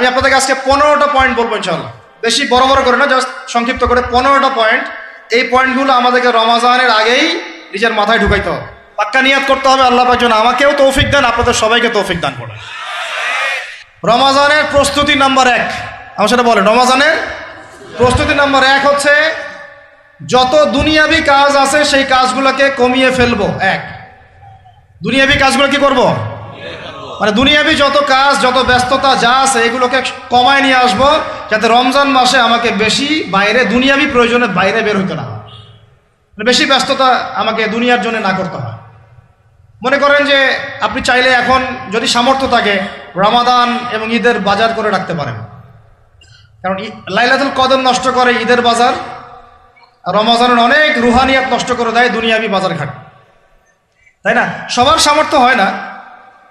আমি আপনাদেরকে আজকে পনেরোটা পয়েন্ট বলব ইনশাল্লাহ বেশি বড় বড় করে না জাস্ট সংক্ষিপ্ত করে পনেরোটা পয়েন্ট এই পয়েন্টগুলো আমাদেরকে রমাজানের আগেই নিজের মাথায় ঢুকাইতে হবে। পাক্কা নিয়াত করতে হবে, আল্লাহ যেন আমাকেও তৌফিক দেন, আপনাদের সবাইকে তৌফিক দান করেন। রমাজানের প্রস্তুতি নাম্বার এক। আমার সেটা বলেন, রমাজানের প্রস্তুতি নাম্বার এক হচ্ছে, যত দুনিয়াবি কাজ আছে, সেই কাজগুলোকে কমিয়ে ফেলব। এক। দুনিয়াবি কাজগুলো কি করব? মানে দুনিয়াবি যত কাজ, যত ব্যস্ততা যা আছে, এগুলোকে কমায় নিয়ে আসব, যাতে রমজান মাসে আমাকে বেশি বাইরে, দুনিয়াবি প্রয়োজনে বাইরে বের হইতে না হয়। মানে বেশি ব্যস্ততা আমাকে দুনিয়ার জন্য না করতে হয়। মনে করেন যে আপনি চাইলে এখন যদি সামর্থ্য থাকে, রমাদান এবং ঈদের বাজার করে রাখতে পারেন। কারণ লাইলাতুল কদর নষ্ট করে ঈদের বাজার রমাজানের অনেক রুহানিয়াত নষ্ট করে দেয় দুনিয়াবি বাজার ঘাট তাই না? সবার সামর্থ্য হয় না।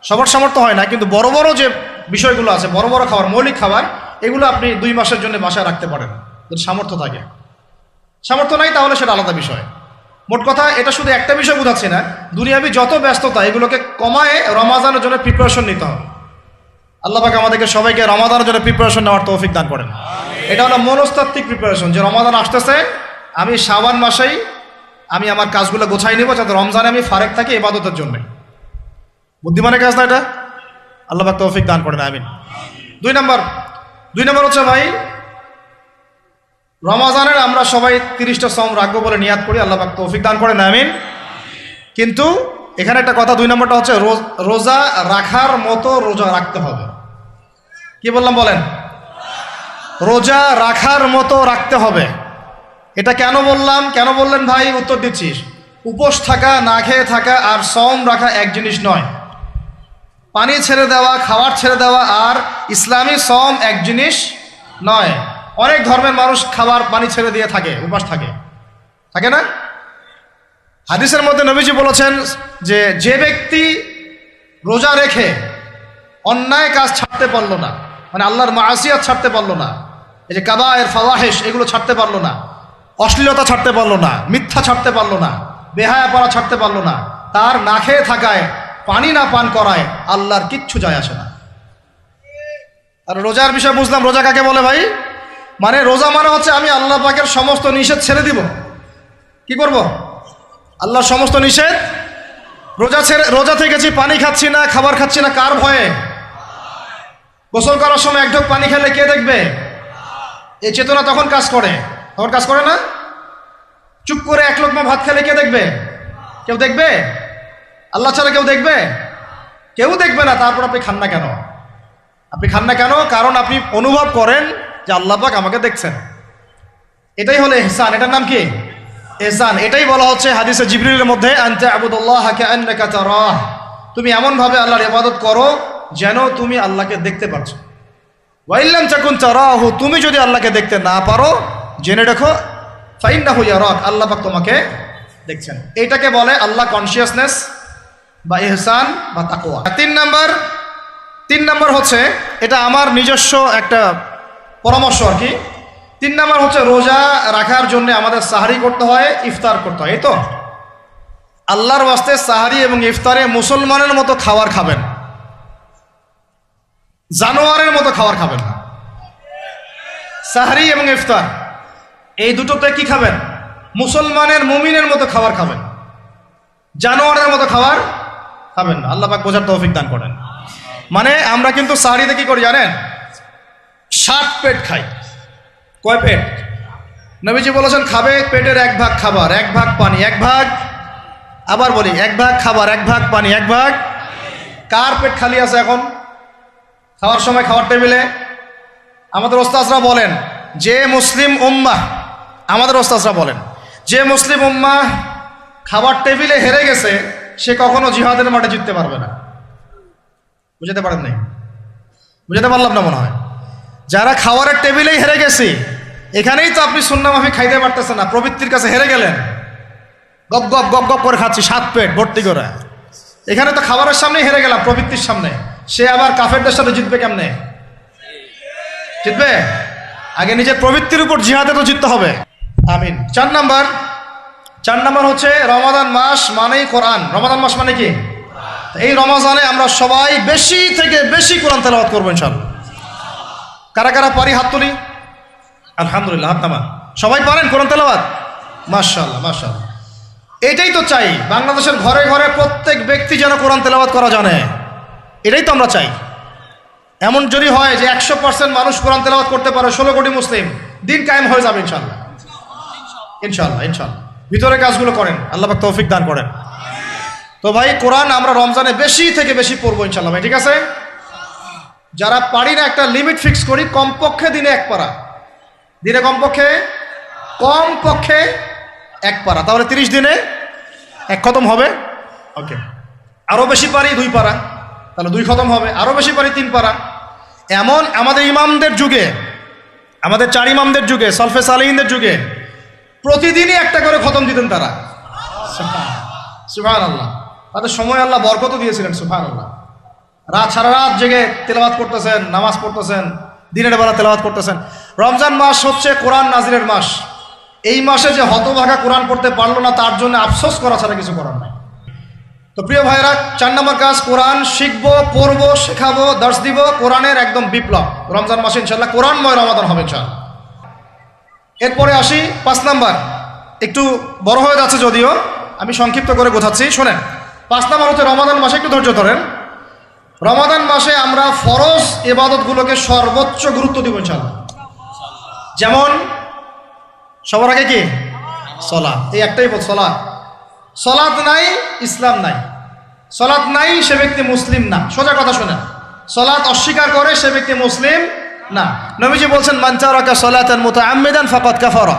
সবার সামর্থ্য হয় না, কিন্তু বড় বড় যে বিষয়গুলো আছে, বড় বড় খাবার, মৌলিক খাবার, এগুলো আপনি দুই মাসের জন্য বাসায় রাখতে পারেন। যদি সামর্থ্য থাকে। সামর্থ্য নাই তাহলে সেটা আলাদা বিষয়। মোট কথা, এটা শুধু একটা বিষয় বোঝাচ্ছি না, দুনিয়াবি যত ব্যস্ততা, এগুলোকে কমায় রমাজানের জন্য প্রিপারেশন নিতে হবে। আল্লাহ পাক আমাদেরকে সবাইকে রমাদানের জন্য প্রিপারেশন নেওয়ার তৌফিক দান করেন। এটা হলো মনস্তাত্ত্বিক প্রিপারেশন যে রমাদান আসতেছে, আমি শাবান মাসেই আমি আমার কাজগুলো গোছাই নিব, যাতে রমজানে আমি ফারেক থাকি ইবাদতের জন্য। বুদ্ধিমানের কাজ না এটা? আল্লাহ পাক তৌফিক দান করেন আমিন। দুই নম্বর দুই নম্বর হচ্ছে ভাই, রমাজানের আমরা সবাই তিরিশটা সম রাখব বলে নিয়াদ করি, আল্লাহ পাক তৌফিক দান করেন আমিন। কিন্তু এখানে একটা কথা, দুই নম্বরটা হচ্ছে রোজ- রোজা রাখার মতো রোজা রাখতে হবে। কি বললাম বলেন? রোজা রাখার মতো রাখতে হবে। এটা কেন বললাম? কেন বললেন ভাই? উত্তর দিচ্ছিস উপোস থাকা, না খেয়ে থাকা আর সম রাখা এক জিনিস নয়। পানি ছেড়ে দেওয়া, খাবার ছেড়ে দেওয়া আর ইসলামী সম এক জিনিস নয়। অনেক ধর্মের মানুষ খাবার, পানি ছেড়ে দিয়ে থাকে, উপাস থাকে। থাকে না? হাদিসের মধ্যে নবীজি বলেছেন যে যে ব্যক্তি রোজা রেখে অন্যায় কাজ ছাড়তে পারল না মানে আল্লাহর মাসিয়াত ছাড়তে পারল না, এই যে কাবায়ের ফাওয়াহেশ, এগুলো ছাড়তে পারল না, অশ্লীলতা ছাড়তে পারল না, মিথ্যা ছাড়তে পারল না বেহায়া পাড়া ছাড়তে পারল না, তার না খেয়ে থাকায় পানি না পান করায় আল্লাহর কিচ্ছু যায় আসে না। আর রোজার বিষয় বুঝলাম, রোজা কাকে বলে ভাই? মানে রোজা মানে হচ্ছে আমি আল্লাহ পাকের সমস্ত নিষেধ ছেড়ে দিব। কি করব? আল্লাহর সমস্ত নিষেধ? রোজা ছেড়ে, রোজা থেকেছি পানি খাচ্ছি না, খাবার খাচ্ছি না, কার ভয়ে? গোসল করার সময় এক পানি খেলে কে দেখবে? এই চেতনা তখন কাজ করে। তখন কাজ করে না? চুপ করে এক লোকমা ভাত খেলে কে দেখবে? কেউ দেখবে? আল্লাহ ছাড়া কেউ দেখবে? কেউ দেখবে না, তারপর আপনি খান না কেন? আপনি খান না কেন? কারণ আপনি অনুভব করেন যে আল্লাহ পাক আমাকে দেখছেন। এটাই হলো এহসান। এটার নাম কি? এহসান। এটাই বলা হচ্ছে হাদিসে জিবরিলের মধ্যে, আনতে আবুদুল্লাহ তুমি এমন ভাবে আল্লাহর ইবাদত করো যেন তুমি আল্লাহকে দেখতে পাচ্ছ ওয়াইল্লাম চাকুন তারাহু। তুমি যদি আল্লাহকে দেখতে না পারো, জেনে রাখো, ফাইন্নাহু ইয়ারাক। আল্লাহ পাক তোমাকে দেখছেন। এটাকে বলে আল্লাহ কনসিয়াসনেস বা এহসান বা তাকওয়া। তিন নাম্বার তিন নাম্বার হচ্ছে এটা আমার নিজস্ব একটা পরামর্শ আর কি। তিন নাম্বার হচ্ছে রোজা রাখার জন্য আমাদের সাহারি করতে হয়, ইফতার করতে হয়, এই তো? আল্লাহর ওয়াস্তে সাহারি এবং ইফতারে মুসলমানের মতো খাবার খাবেন। জানোয়ারের মতো খাবার খাবেন। না সাহারি এবং ইফতার, এই দুটোতে কি খাবেন? মুসলমানের মুমিনের মতো খাবার খাবেন। জানোয়ারের মতো খাবার খাবেন না। আল্লাহ বোঝার তৌফিক দান করেন। মানে আমরা কিন্তু সাহারিতে কি করি জানেন? ষাট পেট খাই। কয় পেট? নবীজি বলেছেন, খাবে পেটের এক ভাগ খাবার, এক ভাগ পানি, এক ভাগ আবার বলি, এক ভাগ খাবার, এক ভাগ পানি, এক ভাগ কার পেট খালি আছে এখন? খাওয়ার সময় খাওয়ার টেবিলে? আমাদের ওস্তাজরা বলেন, যে মুসলিম উম্মা আমাদের ওস্তাজরা বলেন, যে মুসলিম উম্মা খাবার টেবিলে হেরে গেছে সে কখনো জিহাদের মাঠে জিততে পারবে না। বুঝাতে পারেন নাই? বুঝতে পারলাম না মনে হয়। যারা খাওয়ারের টেবিলেই হেরে গেছি, এখানেই তো আপনি সুন্না মাফি খাইতে পারতেছেন না, প্রবৃত্তির কাছে হেরে গেলেন। গপ গপ গপ গপ করে খাচ্ছি, সাত পেট ভর্তি করে। এখানে তো খাবারের সামনেই হেরে গেলাম, প্রবৃত্তির সামনে। সে আবার কাফেরদের সাথে জিতবে কেমনে? জিতবে? আগে নিজের প্রবৃত্তির উপর জিহাদে তো জিততে হবে। আমিন। চার নাম্বার চার নাম্বার হচ্ছে রমাদান মাস মানেই কোরআন। রমাদান মাস মানে কি? এই রমাজানে আমরা সবাই বেশি থেকে বেশি কোরআন তেলাওয়াত করব ইনশাল্লাহ কারা কারা পারি হাত তুলি? আলহামদুলিল্লাহ, হাত নামা সবাই পারেন কোরআন তেলাওয়াত? মাশাআল্লাহ মাশাআল্লাহ। এটাই তো চাই, বাংলাদেশের ঘরে ঘরে প্রত্যেক ব্যক্তি যেন কোরআন তেলাওয়াত করা জানে। এটাই তো আমরা চাই। এমন যদি হয় যে একশো পার্সেন্ট মানুষ কোরআন তেলাওয়াত করতে পারে, ষোলো কোটি মুসলিম, দিন কায়েম হয়ে যাবে ইনশাল্লাহ ইনশাল্লাহ ইনশাল্লাহ ভিতরে কাজগুলো করেন। আল্লাহ পাক তৌফিক দান করেন। তো ভাই, কোরআন আমরা রমজানে বেশি থেকে বেশি পড়ব ইনশাল্লাহ ভাই, ঠিক আছে? যারা পারি না একটা লিমিট ফিক্স করি, কমপক্ষে দিনে এক পারা। দিনে কমপক্ষে? কমপক্ষে এক পারা। তাহলে তিরিশ দিনে এক খতম হবে? ওকে। আরও বেশি পারি দুই পারা। তাহলে দুই খতম হবে। আরও বেশি পারি তিন পারা। এমন আমাদের ইমামদের যুগে, আমাদের চার ইমামদের যুগে, সলফে সালিহিনদের যুগে প্রতিদিনই একটা করে খতম দিতেন তারা। সুফান আল্লাহ তাদের সময় আল্লাহ বরকত দিয়েছিলেন সুফান আল্লাহ রাত, সারা রাত জেগে তেলাওয়াত করতেছেন, নামাজ পড়তেছেন, দিনের বেলা তেলাওয়াত করতেছেন। রমজান মাস হচ্ছে কোরআন নাজিরের মাস। এই মাসে যে হতভাগা কোরআন পড়তে পারল না, তার জন্য আফসোস করা ছাড়া কিছু করার নাই। তো প্রিয় ভাইরা চার নম্বর কাজ, কোরআন শিখব, পড়ব, শেখাবো, দর্শ দিব, কোরআনের একদম বিপ্লব। রমজান মাসে ইনশাল্লাহ কোরআনময় রমাদান হবে ইনশাল্লাহ এরপরে আসি পাঁচ নাম্বার। একটু বড় হয়ে যাচ্ছে যদিও, আমি সংক্ষিপ্ত করে গোছাচ্ছি। শোনেন, পাঁচ নাম্বার হচ্ছে রমাদান মাসে একটু ধৈর্য ধরেন। রমাদান মাসে আমরা ফরজ এবাদতগুলোকে সর্বোচ্চ গুরুত্ব দিব ইনশাল্লাহ যেমন, সবার আগে কি? সলা এই একটাই বল সলা সলাৎ নাই, ইসলাম নাই। সলাৎ নাই, সে ব্যক্তি মুসলিম না। সোজা কথা শোনেন। সলাৎ অস্বীকার করে সে ব্যক্তি মুসলিম না, নবীজি বলছেন মানচারকা সলাতের মতো আমেদান ফাকত কাফারা।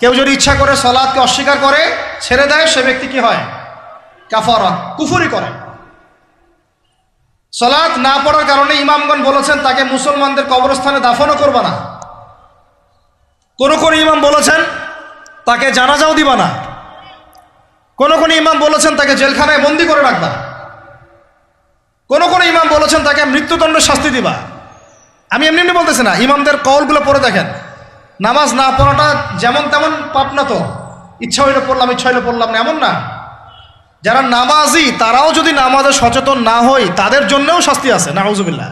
কেউ যদি ইচ্ছা করে সলাৎকে অস্বীকার করে, ছেড়ে দেয়, সে ব্যক্তি কি হয়? কাফারা কুফুরি করে। সলাৎ না পড়ার কারণে ইমামগণ বলেছেন, তাকে মুসলমানদের কবরস্থানে দাফনও করবা না। কোন কোন ইমাম বলেছেন, তাকে জানাজাও দিবা না। কোন কোন ইমাম বলেছেন, তাকে জেলখানায় বন্দি করে রাখবা কোন কোন ইমাম বলেছেন, তাকে মৃত্যুদণ্ডের শাস্তি দিবা। আমি এমনি এমনি বলতেছি না ইমামদের কলগুলো পড়ে দেখেন নামাজ না পড়াটা যেমন তেমন পাপ না তো ইচ্ছা হইলে পড়লাম ইচ্ছা হইলে পড়লাম না এমন না যারা নামাজি তারাও যদি নামাজে সচেতন না হই তাদের জন্যও শাস্তি আছে নাউজুবিল্লাহ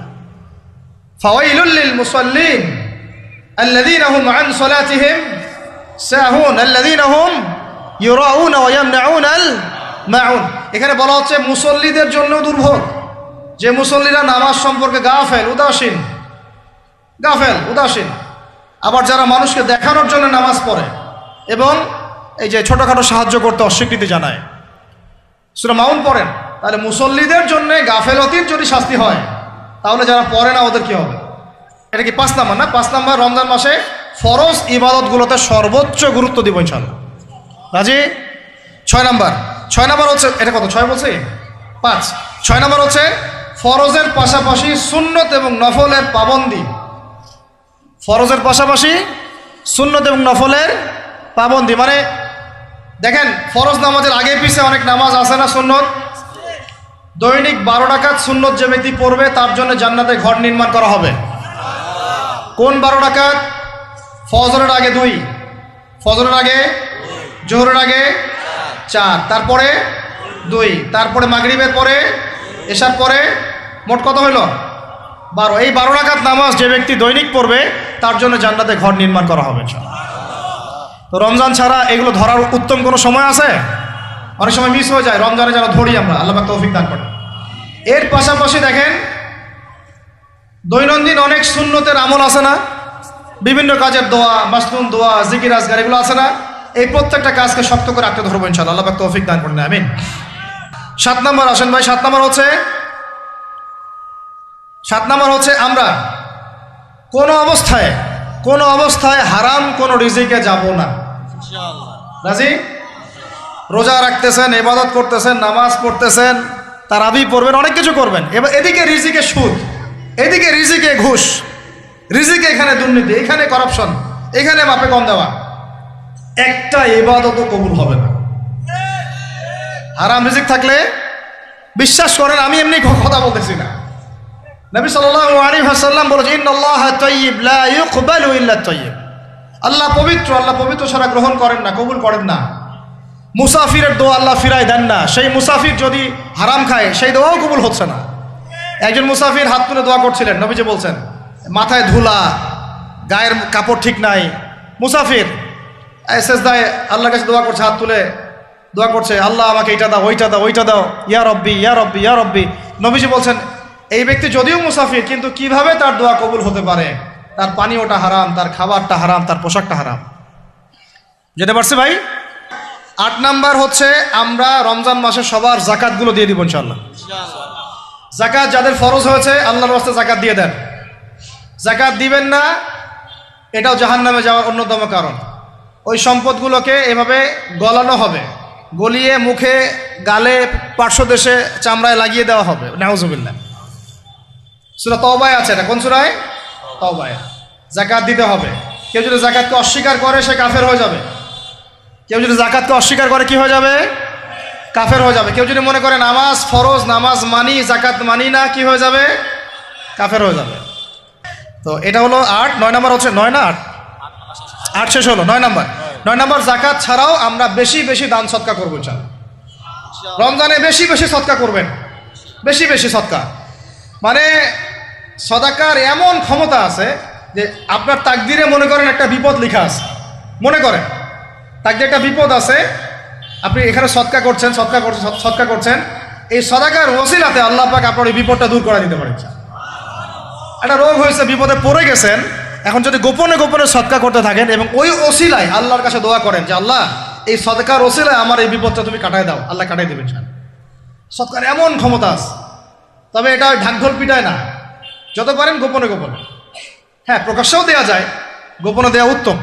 ফাওয়াইলুল মুসাল্লিন الذين هم عن صلاتهم ساهون الذين هم يراؤون ويمنعون الماعون এখানে বলা হচ্ছে মুসল্লিদের জন্য দুর্ভোগ যে মুসল্লিরা নামাজ সম্পর্কে গাফেল উদাসীন গাফেল, উদাসীন। আবার যারা মানুষকে দেখানোর জন্য নামাজ পড়ে এবং এই যে ছোটোখাটো সাহায্য করতে অস্বীকৃতি জানায়। সুরা মাউন পড়েন, তাহলে মুসল্লিদের জন্য গাফেলতির যদি শাস্তি হয়, তাহলে যারা পড়ে না ওদের কি হবে? এটা কি পাঁচ নাম্বার না? পাঁচ নাম্বার, রমজান মাসে ফরজ ইবাদতগুলোতে সর্বোচ্চ গুরুত্ব দিব ইনশাল্লাহ রাজি? ছয় নাম্বার। ছয় নাম্বার হচ্ছে, এটা কত? ছয় বলছি? পাঁচ। ছয় নাম্বার হচ্ছে, ফরজের পাশাপাশি সুন্নত এবং নফলের পাবন্দি ফরজের পাশাপাশি সুন্নত এবং নফলের পাবন্দি। মানে দেখেন, ফরজ নামাজের আগে পিছে অনেক নামাজ আছে না সুন্নত? দৈনিক বারো টাকাত সুন্নত যে ব্যক্তি পড়বে, তার জন্য জান্নাতে ঘর নির্মাণ করা হবে। কোন বারো ডাকাত ফজরের আগে দুই, ফজরের আগে জোহরের আগে চার, তারপরে দুই, তারপরে মাগরিবের পরে এসার পরে মোট কত হইল? বারো, এই বারো ডাকাত নামাজ যে ব্যক্তি দৈনিক পড়বে, তার জন্য জান্নাতে ঘর নির্মাণ করা হবে তো রমজান ছাড়া এগুলো ধরার উত্তম কোনো সময় আছে? অনেক সময় মিস হয়ে যায়, রমজানে যারা ধরি আমরা, আল্লাহ তৌফিক দান করেন। এর পাশাপাশি দেখেন, দৈনন্দিন অনেক শূন্যতের আমল আছে না? বিভিন্ন কাজের দোয়া, মাসনুন দোয়া, জিকির আজগার, এগুলো আছে না? এই প্রত্যেকটা কাজকে শক্ত করে আঁকতে ধরবো ইনশাল্লাহ আল্লাহ তৌফিক দান করেন, আমিন। সাত নম্বর, আসেন ভাই, সাত নম্বর হচ্ছে সাত নম্বর হচ্ছে আমরা কোনো অবস্থায় কোনো অবস্থায় হারাম কোনো রিজিকে যাব না। রাজি? রোজা রাখতেছেন ইবাদত করতেছেন নামাজ পড়তেছেন তারাবি পড়বেন অনেক কিছু করবেন। এবার এদিকে রিজিকে সুদ এদিকে রিজিকে ঘুষ রিজিকে এখানে দুর্নীতি এখানে করাপশন এখানে মাপে কম দেওয়া। একটা এবাদতও কবুল হবে না। হারাম রিজিক থাকলে বিশ্বাস করেন আমি এমনি কথা বলতেছি না। নবী ওয়াসাল্লাম বলেছেন আল্লাহ পবিত্র আল্লাহ পবিত্র ছাড়া গ্রহণ করেন না, কবুল করেন না। মুসাফিরের দোয়া আল্লাহ ফিরাই দেন না। সেই মুসাফির যদি হারাম খায়, সেই দোয়াও কবুল হচ্ছে না। একজন মুসাফির হাত তুলে দোয়া করছিলেন, নবীজি বলছেন, মাথায় ধুলা, গায়ের কাপড় ঠিক নাই। মুসাফির শেষ দায় আল্লাহর কাছে দোয়া করছে, হাত তুলে দোয়া করছে, আল্লাহ আমাকে এইটা দাও, ওইটা দাও ওইটা দাও। ইয়া রব্বি ইয়া রব্বি ইয়া রব্বি। নবীজি বলছেন এই ব্যক্তি যদিও মুসাফির, কিন্তু কীভাবে তার দোয়া কবুল হতে পারে? তার পানীয়টা হারাম, তার খাবারটা হারাম, তার পোশাকটা হারাম। যেতে পারছে ভাই? আট নাম্বার হচ্ছে, আমরা রমজান মাসে সবার জাকাতগুলো দিয়ে দিব ইনশাল্লাহ জাকাত যাদের ফরজ হয়েছে, আল্লাহর রাস্তে জাকাত দিয়ে দেন। জাকাত দিবেন না, এটাও জাহান নামে যাওয়ার অন্যতম কারণ। ওই সম্পদগুলোকে এভাবে গলানো হবে, গলিয়ে মুখে, গালে পার্শ্বদেশে চামড়ায় লাগিয়ে দেওয়া হবে, নাউজুবিল্লাহ। সুরা তওবায় আছে এটা, কোন সুরায়? তওবায়। জাকাত দিতে হবে। কেউ যদি জাকাতকে অস্বীকার করে, সে কাফের হয়ে যাবে। কেউ যদি জাকাতকে অস্বীকার করে, কি হয়ে যাবে? কাফের হয়ে যাবে। কেউ যদি মনে করে নামাজ ফরজ, নামাজ মানি জাকাত মানি না, কি হয়ে যাবে? কাফের হয়ে যাবে। তো এটা হলো আট, নয় নম্বর হচ্ছে, নয় না আট? আট শেষ হলো, নয় নম্বর। নয় নম্বর জাকাত ছাড়াও আমরা বেশি বেশি দান সৎকা করব চাল রমজানে বেশি বেশি সৎকা করবেন। বেশি বেশি সৎকা। মানে সদাকার এমন ক্ষমতা আছে যে আপনার তাকদিরে মনে করেন একটা বিপদ লেখা আছে। মনে করেন। তাকদিরে একটা বিপদ আছে। আপনি এখানে সৎকা করছেন সৎকা করছেন সৎকা করছেন। এই সদাকার ওসিলাতে আল্লাহ পাক আপনার এই বিপদটা দূর করে দিতে পারেন। একটা রোগ হয়েছে, বিপদে পড়ে গেছেন। এখন যদি গোপনে গোপনে সৎকা করতে থাকেন এবং ওই ওসিলায় আল্লাহর কাছে দোয়া করেন যে, আল্লাহ, এই সদকার ওসিলায় আমার এই বিপদটা তুমি কাটায় দাও। আল্লাহ কাটাই দেবেন সৎকার এমন ক্ষমতা আছে। তবে এটা ঢাকঢোল পিটায় না। যত পারেন গোপনে গোপনে। হ্যাঁ প্রকাশ্যেও দেওয়া যায়, গোপনে দেওয়া উত্তম।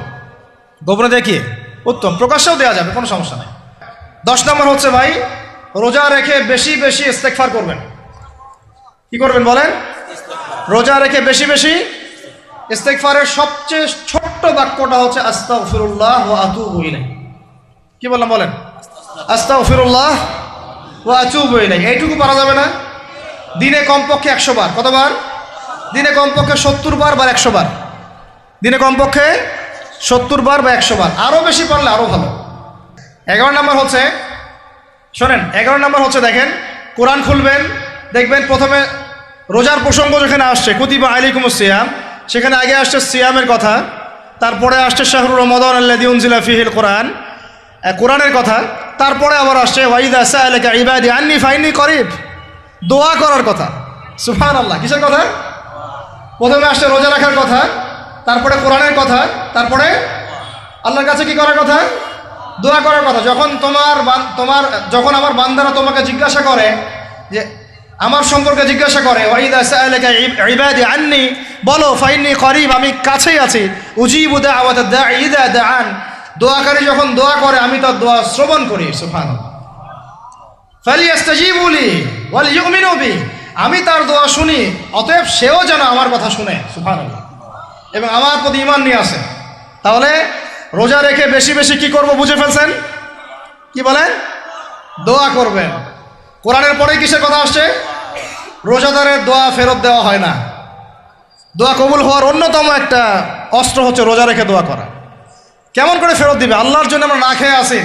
গোপনে দেওয়া কি? উত্তম, প্রকাশ্যেও দেওয়া যাবে, কোনো সমস্যা নেই। দশ নম্বর হচ্ছে ভাই, রোজা রেখে বেশি বেশি ইস্তেকফার করবেন। কি করবেন বলেন? রোজা রেখে বেশি বেশি ইস্তেকফারের সবচেয়ে ছোট্ট বাক্যটা হচ্ছে আস্তাগফিরুল্লাহ ওয়া আতুবু ইলাইহি। কি বললাম বলেন? আস্তাগফিরুল্লাহ ওয়া আতুবু ইলাইহি। এইটুকু পারা যাবে না? দিনে কমপক্ষে একশো বার। কতবার? দিনে কমপক্ষে সত্তর বার বা একশো বার। দিনে কমপক্ষে সত্তর বার বা একশো বার। আরও বেশি পারলে আরও ভালো। এগারো নম্বর হচ্ছে, শোনেন, এগারো নম্বর হচ্ছে দেখেন, কোরআন খুলবেন, দেখবেন প্রথমে রোজার প্রসঙ্গ যেখানে আসছে, কুতিবা আলিকুম সিয়াম, সেখানে আগে আসছে সিয়ামের কথা, তারপরে আসছে শাহরুর রমদান আল্লাদিউনজিলা ফিহিল কোরআন কোরআনের কথা, তারপরে আবার আসছে, ওয়াইদা সালেকা ইবাদি আন্নি ফাইনি করিব। দোয়া করার কথা। সুফান আল্লাহ কিসের কথা? প্রথমে আসছে রোজা রাখার কথা, তারপরে কোরআনের কথা, তারপরে আল্লাহর কাছে কি করার কথা? দোয়া করার কথা। যখন তোমার তোমার, যখন আমার বান্দারা তোমাকে জিজ্ঞাসা করে যে, আমার সম্পর্কে জিজ্ঞাসা করে আন্নি বলো ফাইনি করিব, আমি কাছেই আছি। উজিবু দাওয়াত দাঈ, ইদা দাআন। দোয়াকারী যখন দোয়া করে, আমি তার দোয়া শ্রবণ করি, সুবহানাল্লাহ। ফালিয়াস্তাজিবুলি ওয়াল ইউমিনু আমি তার দোয়া শুনি, অতএব সেও যেন আমার কথা শুনে, সুবহানাল্লাহ। এবং আমার প্রতি ইমান নিয়ে আসে। তাহলে রোজা রেখে বেশি বেশি কি করব বুঝে ফেলছেন? কি বলেন? দোয়া করবেন। কোরআনের পরে কিসের কথা আসছে? রোজাদারের দোয়া ফেরত দেওয়া হয় না। দোয়া কবুল হওয়ার অন্যতম একটা অস্ত্র হচ্ছে রোজা রেখে দোয়া করা। কেমন করে ফেরত দিবে? আল্লাহর জন্য আমরা না খেয়ে আসি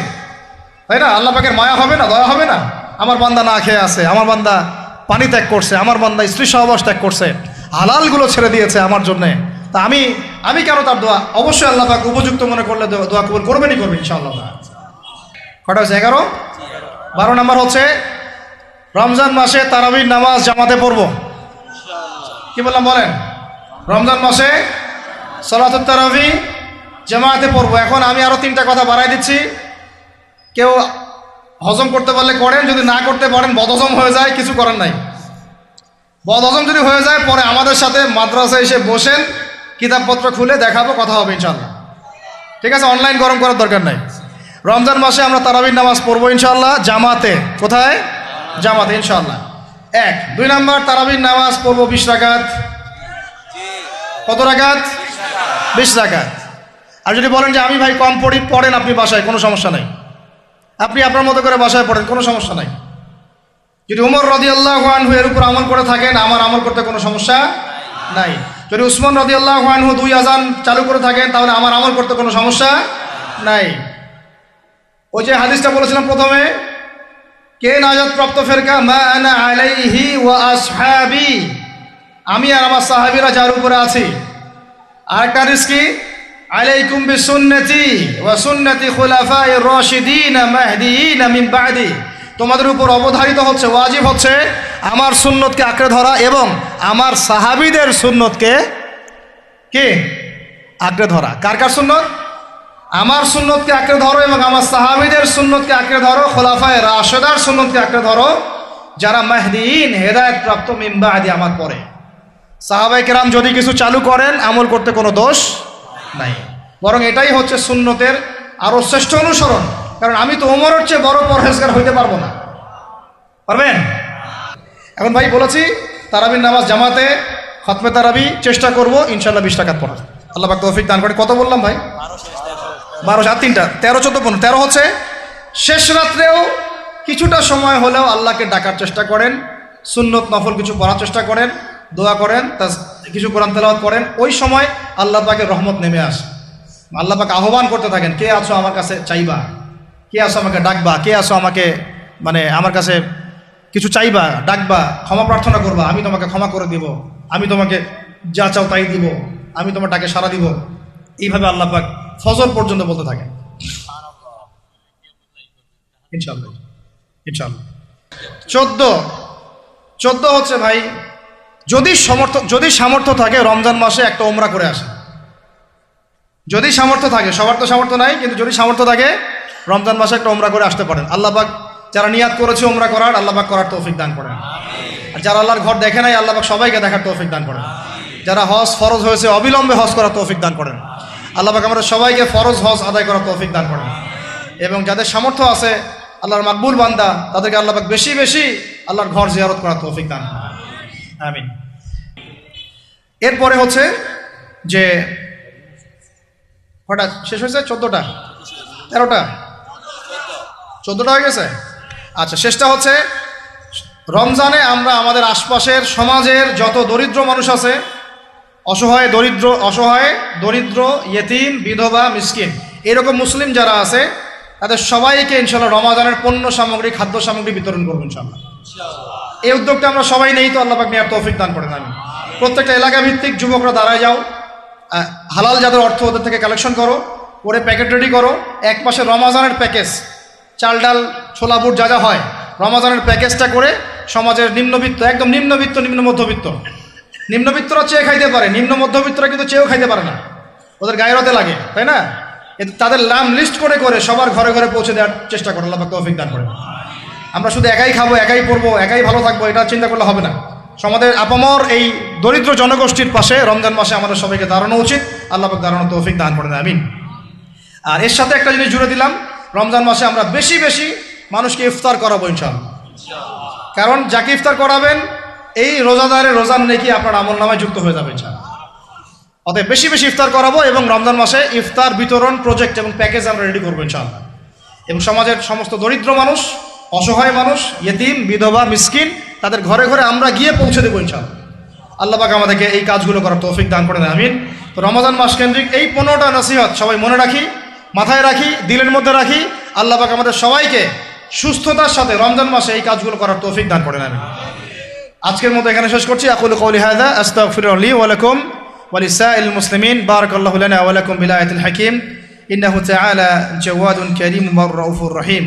তাই না? আল্লাহ পাকের মায়া হবে না, দয়া হবে না? আমার বান্দা না খেয়ে আসে আমার বান্দা পানি ত্যাগ করছে, আমার বান্দা স্ত্রী সহবাস ত্যাগ করছে, হালালগুলো ছেড়ে দিয়েছে আমার জন্যে। তা আমি আমি কেন তার দোয়া? অবশ্যই আল্লাহ পাক উপযুক্ত মনে করলে দোয়া- কবুল করবেনই করবে, ইনশাআল্লাহ। কটা হচ্ছে এগারো? বারো নাম্বার হচ্ছে, রমজান মাসে তারাবির নামাজ জামাতে পড়ব। কি বললাম, বলেন? রমজান মাসে সলাতুত তারাবি জামাতে পড়ব। এখন আমি আরও তিনটা কথা বাড়াই দিচ্ছি। কেউ হজম করতে পারলে করেন, যদি না করতে পারেন বদহজম হয়ে যায়, কিছু করার নাই। বদহজম যদি হয়ে যায়, পরে আমাদের সাথে মাদ্রাসায় এসে বসেন, কিতাবপত্র খুলে দেখাবো, কথা হবে ইনশাল্লাহ ঠিক আছে অনলাইন গরম করার দরকার নাই। রমজান মাসে আমরা তারাবির নামাজ পড়ব ইনশাল্লাহ জামাতে। কোথায়? জামাতে ইনশাল্লাহ এক, দুই নাম্বার, তারাবির নামাজ পড়ব বিশ রাকাত। কত রাকাত? বিশ রাকাত। আর যদি বলেন যে আমি ভাই কম পড়ি, পড়েন আপনি বাসায়, কোনো সমস্যা নাই। আপনি আপনার মতো করে বাসায় পড়েন, কোনো সমস্যা নাই। যদি উমর রদি আল্লাহ আনহু এর উপর আমল করে থাকেন, আমার আমল করতে কোনো সমস্যা নাই। যদি উসমান রদি আল্লাহ আনহু দুই আজান চালু করে থাকেন, তাহলে আমার আমল করতে কোনো সমস্যা নাই। ওই যে হাদিসটা বলেছিলাম প্রথমে, কে নাজাত প্রাপ্ত ফেরকা আমি আর আমার সাহাবিরা যার উপরে আছি। আরেকটা হাদিস কি? বিসুন্নতি ওয়া সুন্নতি খুলাফায়ে রাশিদিন মাহদিয়িন মিন বাদি। তোমাদের উপর অবধারিত হচ্ছে, ওয়াজিব হচ্ছে আমার সুন্নতকে আঁকড়ে ধরা এবং আমার সাহাবীদের সুন্নতকে কে? আঁকড়ে ধরা। কার কার সুন্নত? আমার সুন্নতকে আঁকড়ে ধরো এবং আমার সাহাবীদের সুন্নতকে আঁকড়ে ধরো, খোলাফায় রাশেদার সুন্নতকে আঁকড়ে ধরো, যারা মাহদিন হেদায়ত প্রাপ্ত মিম্বা আদি আমার পরে সাহাবাই কেরাম যদি কিছু চালু করেন, আমল করতে কোনো দোষ নাই। বরং এটাই হচ্ছে সুন্নতের আরও শ্রেষ্ঠ অনুসরণ। কারণ আমি তো ওমরের চেয়ে বড় পরহেজগার হইতে পারব না। পারবেন? এখন ভাই বলেছি, তারাবির নামাজ জামাতে খতমে তারাবি চেষ্টা করব ইনশাল্লাহ বিশ টাকা পড়া আল্লাহ পাক তৌফিক দান করে। কত বললাম ভাই? বারো সাত তিনটা। তেরো চোদ্দ পনেরো। তেরো হচ্ছে, শেষ রাত্রেও কিছুটা সময় হলেও আল্লাহকে ডাকার চেষ্টা করেন, সুন্নত নফল কিছু পড়ার চেষ্টা করেন, দোয়া করেন তা কিছু কোরআন তেলাওয়াত করেন, ওই সময় আল্লাহ পাকের রহমত নেমে আসে। আল্লাহ পাক আহ্বান করতে থাকেন, কে আছো আমার কাছে চাইবা? কে আসো আমাকে ডাকবা? কে আসো আমাকে মানে আমার কাছে কিছু চাইবা? ডাকবা, ক্ষমা প্রার্থনা করবা, আমি তোমাকে ক্ষমা করে দিব, আমি তোমাকে যা চাও তাই দিব, আমি তোমার ডাকে সারা দিব। এইভাবে আল্লাহ পাক ফজর পর্যন্ত বলতে থাকেন। ইনশাল্লাহ ইনশাল্লাহ চোদ্দ চোদ্দ হচ্ছে ভাই যদি সমর্থ যদি সামর্থ্য থাকে রমজান মাসে একটা ওমরা করে আসে। যদি সামর্থ্য থাকে সবার তো সামর্থ্য নাই কিন্তু যদি সামর্থ্য থাকে রমজান মাসে একটা ওমরা করে আসতে পারেন। আল্লাহবাক যারা নিয়াত করেছে ওমরা করার আল্লাহবাক করার তৌফিক দান করেন। আর যারা আল্লাহর ঘর দেখে নাই আল্লাহবাক সবাইকে দেখার তৌফিক দান করেন। যারা হজ ফরজ হয়েছে অবিলম্বে হজ করার তৌফিক দান করেন। আল্লাহবাক আমরা সবাইকে ফরজ হজ আদায় করার তৌফিক দান করেন। এবং যাদের সামর্থ্য আছে আল্লাহর মাকবুল বান্দা তাদেরকে আল্লাহবাক বেশি বেশি আল্লাহর ঘর জিয়ারত করার তৌফিক দান করেন। আমিন। এরপরে হচ্ছে যে হঠাৎ শেষ হয়েছে চোদ্দোটা? তেরোটা? চোদ্দোটা হয়ে গেছে? আচ্ছা শেষটা হচ্ছে রমজানে আমরা আমাদের আশপাশের সমাজের যত দরিদ্র মানুষ আছে, অসহায় দরিদ্র অসহায় দরিদ্র, ইয়েতিম, বিধবা, মিসকিন, এরকম মুসলিম যারা আছে, তাদের সবাইকে ইনশাল্লাহ রমাজানের পণ্য সামগ্রী, খাদ্য সামগ্রী বিতরণ করব ইনশাল্লাহ। এই উদ্যোগটা আমরা সবাই নেই তো, আল্লাপাক নেওয়ার তৌফিক দান করেন আমি প্রত্যেকটা এলাকা ভিত্তিক যুবকরা দাঁড়ায় যাও। হালাল যাদের অর্থ ওদের থেকে কালেকশন করো করে প্যাকেট রেডি করো। এক পাশে রমাজানের প্যাকেজ চাল ডাল, ছোলা বুট যা যা হয়, রমাজানের প্যাকেজটা করে সমাজের নিম্নবিত্ত, একদম নিম্নবিত্ত, নিম্ন মধ্যবিত্ত। নিম্নবিত্তরা চেয়ে খাইতে পারে, নিম্ন মধ্যবিত্তরা কিন্তু চেয়েও খাইতে পারে না। ওদের গায়েরতে লাগে, তাই না? তাদের নাম লিস্ট করে করে সবার ঘরে ঘরে পৌঁছে দেওয়ার চেষ্টা করে আল্লাহ তৌফিক দান করে আমরা শুধু একাই খাব, একাই পড়ব, একাই ভালো থাকব, এটা চিন্তা করলে হবে না। সমাজের আপামর এই দরিদ্র জনগোষ্ঠীর পাশে রমজান মাসে আমাদের সবাইকে দাঁড়ানো উচিত। আল্লাহ দাঁড়ানো তৌফিক দান করেন আমিন। আর এর সাথে একটা জিনিস জুড়ে দিলাম, রমজান মাসে আমরা বেশি বেশি মানুষকে ইফতার করাবো ইনশাল্লাহ কারণ যাকে ইফতার করাবেন, এই রোজাদারের রোজার নেকি আপনার আমল নামায় যুক্ত হয়ে যাবে ইনশাল্লাহ অতএব বেশি বেশি ইফতার করাবো এবং রমজান মাসে ইফতার বিতরণ, প্রজেক্ট এবং প্যাকেজ আমরা রেডি করব ইনশাল্লাহ এবং সমাজের সমস্ত দরিদ্র মানুষ অসহায় মানুষ, ইয়েতিম, বিধবা, মিসকিন, তাদের ঘরে ঘরে আমরা গিয়ে পৌঁছে দেবো ইনশাল্লাহ আল্লাহ পাক আমাদেরকে এই কাজগুলো করার তৌফিক দান করে দেয় আমিন। তো রমজান মাস কেন্দ্রিক এই পনেরোটা নসিহত সবাই মনে রাখি, মাথায় রাখি, দিলের মধ্যে রাখি। আল্লাহ পাক আমাদের সবাইকে সুস্থতার সাথে রমজান মাসে এই কাজগুলো করার তৌফিক দান করেন, আমিন। আজকের মতো এখানে শেষ করছি। আকুল কৌলি হায়দা আস্তাগফিরুল্লাহ লি ওয়া লাকুম, ওয়া লিসাইল মুসলিমিন। বারাকাল্লাহু লানা ওয়া লাকুম বিল আয়াতিল হাকিম। ইন্নাহু তাআলা জাওয়াদুন কারীম ওয়া রাউফুর রহিম।